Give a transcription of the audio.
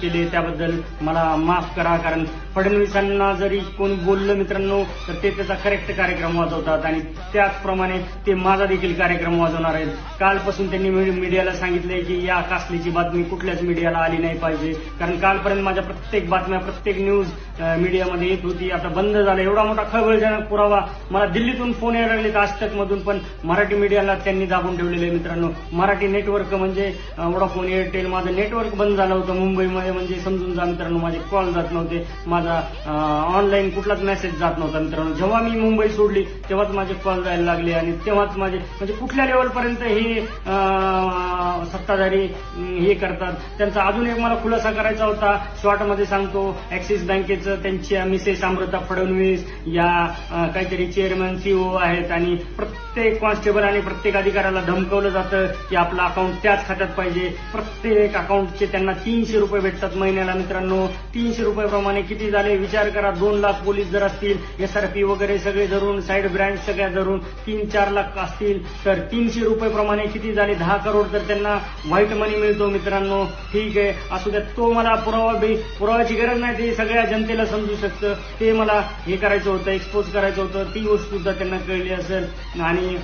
केले. त्याबद्दल मला माफ करा कारण फडणवीसांना जरी कोणी बोललं मित्रांनो तर ते त्याचा करेक्ट कार्यक्रम वाजवतात आणि त्याचप्रमाणे ते माझा देखील कार्यक्रम वाजवणार आहेत. कालपासून त्यांनी मीडियाला सांगितले की या कासलीची बातमी कुठल्याच मीडियाला आली नाही पाहिजे. कारण कालपर्यंत माझ्या प्रत्येक बातम्या प्रत्येक न्यूज मीडियामध्ये येत होती. आता बंद झालं एवढा मोठा खळबळजनक पुरावा मला दिल्लीतून फोन यायला लागले आजतक मधून पण मराठी मीडियाला त्यांनी दाबून ठेवलेले आहे मित्रांनो. मराठी नेटवर्क म्हणजे वोडाफोन एअरटेल माझं नेटवर्क बंद झालं होतं मुंबईमध्ये. म्हणजे समजून जा मित्रांनो माझे कॉल जात नव्हते. माझा ऑनलाईन कुठलाच मेसेज जात नव्हता मित्रांनो. जेव्हा मी मुंबई सोडली तेव्हाच माझे कॉल जायला लागले आणि तेव्हाच माझे म्हणजे कुठल्या लेवलपर्यंत हे सत्ताधारी हे करतात. त्यांचा अजून एक मला खुलासा करायचा होता. शॉर्टमध्ये सांगतो ऍक्सिस बँकेचं त्यांच्या मिसेस अमृता फडणवीस या काहीतरी चेअरमन सीओ आहेत आणि प्रत्येक कॉन्स्टेबल आणि प्रत्येक अधिकाऱ्याला धमकवलं जातं की आपलं अकाउंट त्याच खात्यात पाहिजे. प्रत्येक अकाउंटचे त्यांना तीनशे रुपये भेटतात महिन्याला. मित्रांनो तीनशे रुपयाप्रमाणे किती झाले? विचार करा. दोन लाख पोलीस जर असतील एसआरपी वगैरे सगळे धरून साईड ब्रँच सगळ्या धरून तीन चार लाख असतील तर तीनशे रुपये प्रमाणे किती झाले? दहा करोड तर त्यांना व्हाईट मनी मिळतो मित्रांनो. ठीक आहे. असू द्या तो मला पुरावा बी पुराव्याची गरज नाही. ते सगळ्या जनतेला समजू शकतं. ते मला हे करायचं होतं एक्सपोज करायचं होतं. ती गोष्ट सुद्धा त्यांना कळली असेल. आणि